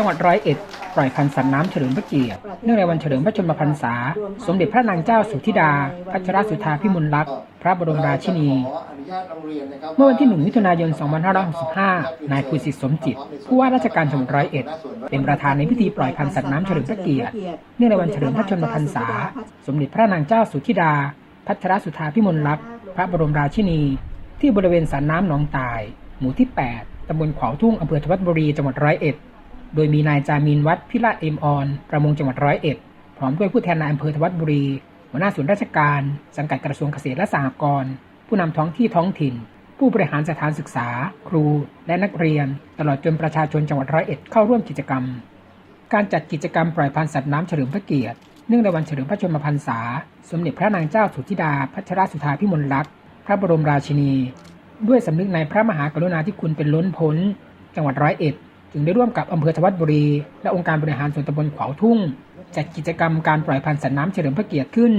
ังหวัดร้อยเอ็ดปล่อยพันธุ์สัตว์น้ำเฉลิมพระเกียรติเนื่องในวันเฉลิมพระชนมพรรษา สมเด็จพระนางเจ้าสุธิดา พัชรสุธาพิมลลักษณ์พระบรมราชินี เมื่อวันที่ 1 มิถุนายน 2565 นายภูสิทธิ์สมจิต ผู้ว่าราชการจังหวัดร้อยเอ็ด เป็นประธานในพิธีปล่อยพันธุ์สัตว์น้ำเฉลิมพระเกียรติเนื่องในวันเฉลิมพระชนมพรรษา สมเด็จพระนางเจ้าสุธิดา พัชรสุธาพิมลลักษณ์พระบรมราชินี ที่บริเวณสระน้ำหนองตาย หมู่ที่ 8ตำบลขวาวทุ่งอำเภอธวัดบุรีจังหวัดร้อยเอ็ด โดยมีนายจามินวัดพิราชเอ็มออน ประมงจังหวัดร้อยเอ็ด พร้อมด้วยผู้แทนนายอำเภอธวัดบุรี หัวหน้าส่วนราชการ สังกัดกระทรวงเกษตรและสหกรณ์ ผู้นำท้องที่ท้องถิ่น ผู้บริหารสถานศึกษา ครู และนักเรียน ตลอดจนประชาชนจังหวัดร้อยเอ็ดเข้าร่วมกิจกรรม การจัดกิจกรรมปล่อยพันธุ์สัตว์น้ำเฉลิมพระเกียรติ เนื่องในวันเฉลิมพระชนมพรรษา สมเด็จพระนางเจ้าสุธิดา พัชรสุธาพิมลลักษณ์ พระบรมราชินี ด้วยสำนึกในพระมหากรุณาธิคุณเป็นล้นพ้น จังหวัดร้อยเอ็ด จึงได้ร่วมกับอำเภอธวัดบุรี และองค์การบริหารส่วนตำบลขวาวทุ่ง จัดกิจกรรมการปล่อยพันธุ์สัตว์น้ำเฉลิมพระเกียรติขึ้น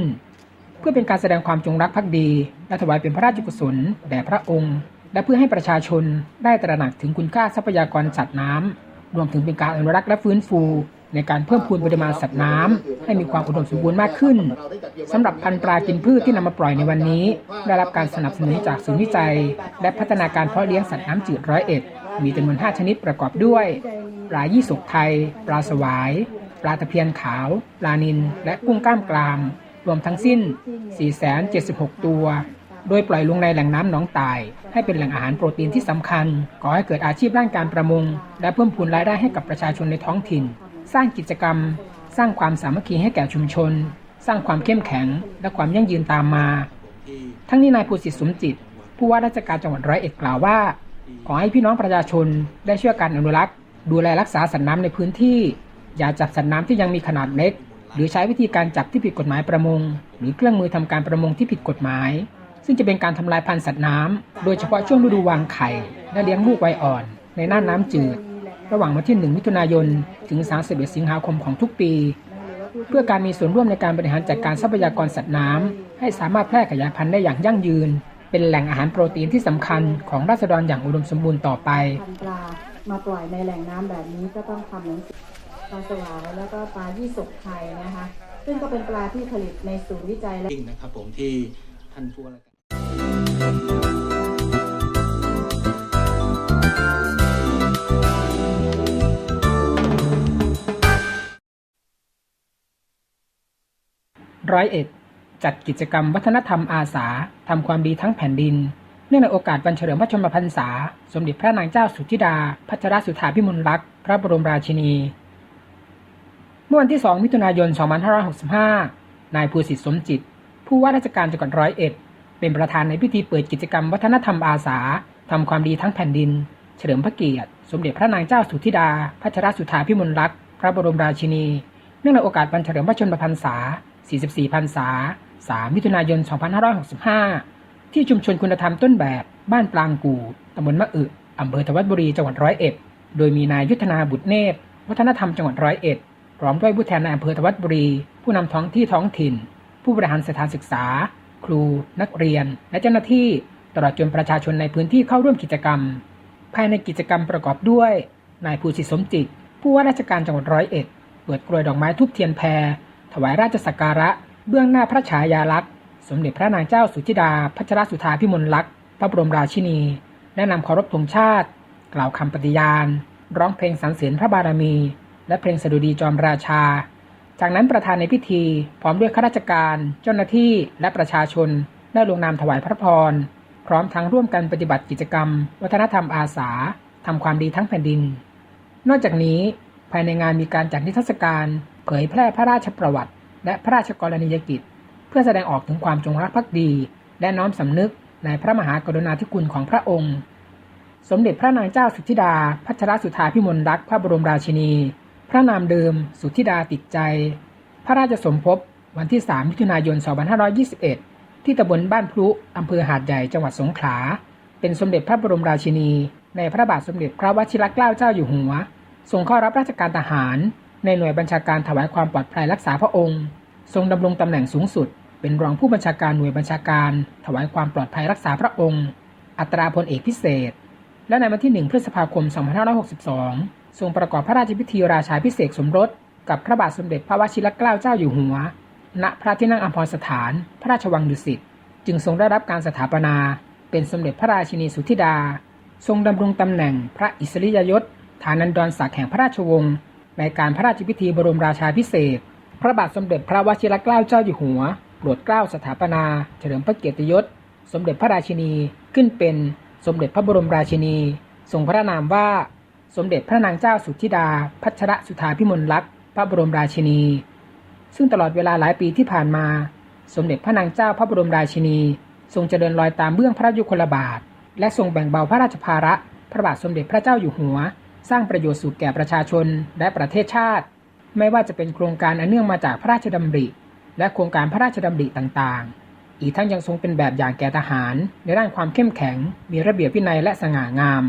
เพื่อเป็นการแสดงความจงรักภักดี และถวายเป็นพระราชกุศลแด่พระองค์ และเพื่อให้ประชาชนได้ตระหนักถึงคุณค่าทรัพยากรสัตว์น้ำรวมถึงเป็นการอนุรักษ์และฟื้นฟูในการเพิ่มพูนปริมาณสัตว์น้ำให้มีความอุดมสมบูรณ์มากขึ้นสำหรับพันธุ์ปลากินพืชที่นำมาปล่อยในวันนี้ ได้รับการสนับสนุนจากศูนย์วิจัย และพัฒนาการเพาะเลี้ยงสัตว์น้ำจืดร้อยเอ็ด มีจำนวน 5 ชนิดประกอบด้วย ปลายี่สกไทย ปลาสวาย ปลาตะเพียนขาว ปลานิลและกุ้งกล้ามกราม รวมทั้งสิ้น 476 ตัว โดยปล่อยลงในแหล่งน้ำหนองตาย ให้เป็นแหล่งอาหารโปรตีนที่สำคัญก่อให้เกิดอาชีพด้านการประมง และเพิ่มพูนรายได้ให้กับประชาชนในท้องถิ่น สร้างกิจกรรม สร้างความสามัคคีให้แก่ชุมชน สร้างความเข้มแข็ง และความยั่งยืนตามมา ทั้งนี้นายภูสิทธิ์สมจิตผู้ว่าราชการจังหวัดร้อยเอ็ดกล่าวว่า ขอให้พี่น้องประชาชนได้ช่วยกันอนุรักษ์ ดูแลรักษาสัตว์น้ำในพื้นที่ อย่าจับสัตว์น้ำที่ยังมีขนาดเล็ก หรือใช้วิธีการจับที่ผิดกฎหมายประมง หรือเครื่องมือทำการประมงที่ผิดกฎหมาย ซึ่งจะเป็นการทำลายพันธุ์สัตว์น้ำโดยเฉพาะช่วงฤดูวางไข่และเลี้ยงลูกวัยอ่อน ในน่านน้ำจืด ระหว่างวันที่ 1 มิถุนายน ถึง 31 สิงหาคมของทุกปี เพื่อการมีส่วนร่วมในการบริหารจัดการทรัพยากรสัตว์น้ำให้สามารถแพร่ขยายพันธุ์ได้อย่างยั่งยืน เป็นแหล่งอาหารโปรตีนที่สำคัญของราษฎรอย่างอุดมสมบูรณ์ต่อไปพันปลามาปล่อยในแหล่งน้ำแบบนี้ก็ต้องทำหนังสือปลาสวายแล้วก็ปลายี่สกไทยนะคะ ซึ่งก็เป็นปลาที่ผลิตในศูนย์วิจัยและจริงนะครับผมที่ท่านผู้ว่าราชการร้อยเอ็ด จัดกิจกรรมวัฒนธรรมอาสาทำความดีทั้งแผ่นดิน เนื่องในโอกาสวันเฉลิมพระชนมพรรษา สมเด็จพระนางเจ้าสุธิดา พัชรสุธาพิมลลักษณ์พระบรมราชินี เมื่อวันที่ 2 มิถุนายน 2565 นายภูสิทธิ์สมจิต ผู้ว่าราชการจังหวัดร้อยเอ็ด เป็นประธานในพิธีเปิดกิจกรรมวัฒนธรรมอาสาทำความดีทั้งแผ่นดิน เฉลิมพระเกียรติ สมเด็จพระนางเจ้าสุธิดา พัชรสุธาพิมลลักษณ์พระบรมราชินี เนื่องในโอกาสวันเฉลิมพระชนมพรรษา 44 พรรษา 3 มิถุนายน 2565 ที่ชุมชนคุณธรรมต้นแบบบ้านปลางกูตำบลมะอึอำเภอธวัดบุรีจังหวัดร้อยเอ็ด โดยมีนายยุทธนาบุตรเนตร วัฒนธรรมจังหวัดร้อยเอ็ดพร้อมด้วยผู้แทนในอำเภอธวัดบุรี ผู้นำท้องที่ท้องถิ่น ผู้บริหารสถานศึกษา ครู นักเรียน และเจ้าหน้าที่ ตลอดจนประชาชนในพื้นที่เข้าร่วมกิจกรรม ภายในกิจกรรมประกอบด้วย นายภูสิสมจิต ผู้ว่าราชการจังหวัดร้อยเอ็ด เปิดกลวยดอกไม้ทุบเทียนแพร ถวายราชสักการะ เบื้องหน้าพระฉายาลักษณ์ สมเด็จพระนางเจ้าสุธิดา พัชรสุธาพิมลลักษณ์พระบรมราชินีและนำเคารพธงชาติ กล่าวคำปฏิญาณ ร้องเพลงสรรเสริญพระบารมี และเพลงสดุดีจอมราชา จากนั้นประธานในพิธีพร้อมด้วยข้าราชการ เจ้าหน้าที่และประชาชน ได้ลงนามถวายพระพร พร้อมทั้งร่วมกันปฏิบัติกิจกรรม วัฒนธรรมอาสาทำความดีทั้งแผ่นดิน นอกจากนี้ภายในงานมีการจัดนิทรรศการ เผยแพร่พระราชประวัติ และพระราชกรณียกิจ เพื่อแสดงออกถึงความจงรักภักดี และน้อมสำนึกในพระมหากรุณาธิคุณของพระองค์ สมเด็จพระนางเจ้าสุธิดา พัชรสุธาพิมลรักษ์พระบรมราชินี พระนามเดิม สุธิดาติดใจ พระราชสมภพวันที่ 3 มิถุนายน 2521 ที่ตำบลบ้านพลุอำเภอหาดใหญ่จังหวัดสงขลา เป็นสมเด็จพระบรมราชินี ในพระบาทสมเด็จพระวชิรเกล้าเจ้าอยู่หัวทรงเข้ารับราชการทหาร ในหน่วยบัญชาการถวายความปลอดภัยรักษาพระองค์ ทรงดำรงตำแหน่งสูงสุด เป็นรองผู้บัญชาการหน่วยบัญชาการ ถวายความปลอดภัยรักษาพระองค์ อัตราพลเอกพิเศษ และในวันที่ 1 พฤษภาคม 2562 ทรงประกอบพระราชพิธีราชาพิเศษสมรส กับพระบาทสมเด็จพระวชิรเกล้าเจ้าอยู่หัว ณ พระที่นั่งอัมพรสถาน พระราชวังดุสิต จึงทรงได้รับการสถาปนา เป็นสมเด็จพระราชินีสุธิดา ทรงดำรงตำแหน่งพระอิสริยยศ ฐานันดรศักดิ์แห่งพระราชวงศ์ ในการพระราชพิธีบรมราชาพิเศษ พระบาทสมเด็จพระวชิรเกล้าเจ้าอยู่หัวโปรดเกล้าสถาปนา เฉลิมพระเกียรติยศ สมเด็จพระราชินีขึ้นเป็นสมเด็จพระบรมราชินี ทรงพระนามว่า สมเด็จพระนางเจ้าสุธิดา พัชรสุธาพิมลลักษณ์พระบรมราชินี ซึ่งตลอดเวลาหลายปีที่ผ่านมา สมเด็จพระนางเจ้าพระบรมราชินี ทรงเจริญรอยตามเบื้องพระยุคลบาท และทรงแบ่งเบาพระราชภาระ พระบาทสมเด็จพระเจ้าอยู่หัว สร้างประโยชน์สุขแก่ประชาชนและประเทศชาติ ไม่ว่าจะเป็นโครงการอันเนื่องมาจากพระราชดำริ และโครงการพระราชดำริต่างๆ อีกทั้งยังทรงเป็นแบบอย่างแก่ทหาร ในด้านความเข้มแข็ง มีระเบียบวินัยและสง่างาม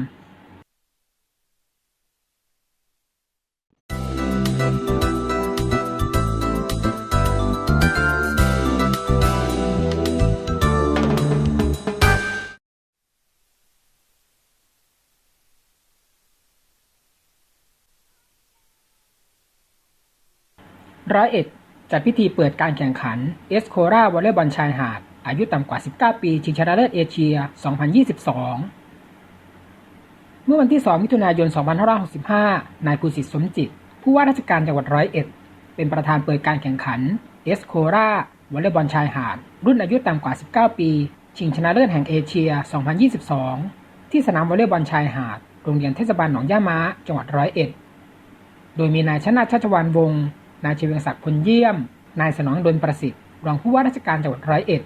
ร้อยเอ็ดจัดพิธีเปิดการแข่งขันเอสโคราวอลเลย์บอลชายหาด อายุต่ำกว่า 19 ปี ชิงชนะเลิศเอเชีย 2022 เมื่อวันที่ 2 มิถุนายน 2565 นายภูสิทธิ์สมจิต ผู้ว่าราชการจังหวัดร้อยเอ็ด เป็นประธานเปิดการแข่งขันเอสโคราวอลเลย์บอลชายหาด รุ่นอายุต่ำกว่า 19 ปี ชิงชนะเลิศแห่งเอเชีย 2022 ที่สนามวอลเลย์บอลชายหาด โรงเรียนเทศบาลหนองย่าม้า จังหวัดร้อยเอ็ด โดยมีนายชนาชัชวานวงศ์ นายเวียงศักดิ์พลเยี่ยม นายสนองดลประสิทธิ์ รองผู้ว่าราชการจังหวัดร้อยเอ็ด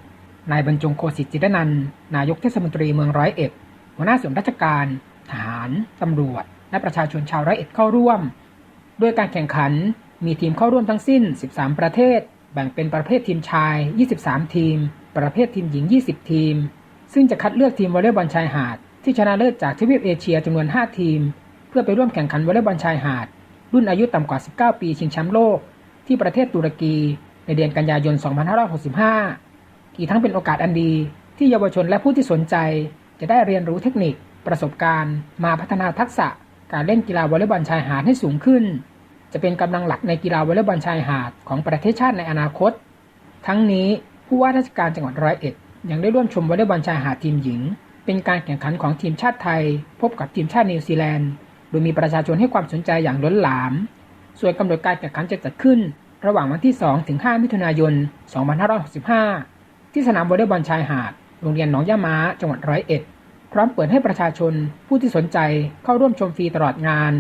นายบรรจงโคสิทธิ์จิตนันนายกเทศมนตรีเมืองร้อยเอ็ด หัวหน้าส่วนราชการ ทหาร ตำรวจ และประชาชนชาวร้อยเอ็ดเข้าร่วมโดยการแข่งขัน มีทีมเข้าร่วมทั้งสิ้น 13 ประเทศ แบ่งเป็นประเภททีมชาย 23 ทีม ประเภททีมหญิง 20 ทีม ซึ่งจะคัดเลือกทีมวอลเลย์บอลชายหาดที่ชนะเลิศจากทวีปเอเชียจำนวน 5 ทีม เพื่อไปร่วมแข่งขันวอลเลย์บอลชายหาด รุ่นอายุต่ำกว่า 19 ปีชิงแชมป์โลก ที่ประเทศตุรกีในเดือนกันยายน 2565 อีกทั้งเป็นโอกาสอันดีที่เยาวชนและผู้ที่สนใจ จะได้เรียนรู้เทคนิค ประสบการณ์ มาพัฒนาทักษะ การเล่นกีฬาวอลเลย์บอลชายหาดให้สูงขึ้น จะเป็นกำลังหลักในกีฬาวอลเลย์บอลชายหาดของประเทศชาติในอนาคต ทั้งนี้ผู้ว่าราชการจังหวัดร้อยเอ็ดยังได้ร่วมชมวอลเลย์บอลชายหาดทีมหญิง เป็นการแข่งขันของทีมชาติไทย พบกับทีมชาตินิวซีแลนด์ โดยมีประชาชนให้ความสนใจอย่างล้นหลาม ส่วนกำหนดการแข่งขันจะจัดขึ้น ระหว่างวันที่ 2 ถึง 5 มิถุนายน 2565 ที่สนามวอลเลย์บอลชายหาด โรงเรียนหนองย่าม้า จังหวัดร้อยเอ็ด พร้อมเปิดให้ประชาชนผู้ที่สนใจเข้าร่วมชมฟรีตลอดงาน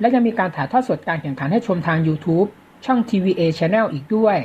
และยังมีการถ่ายทอดสดการแข่งขันให้ชมทาง YouTube ช่อง TVA Channel อีกด้วย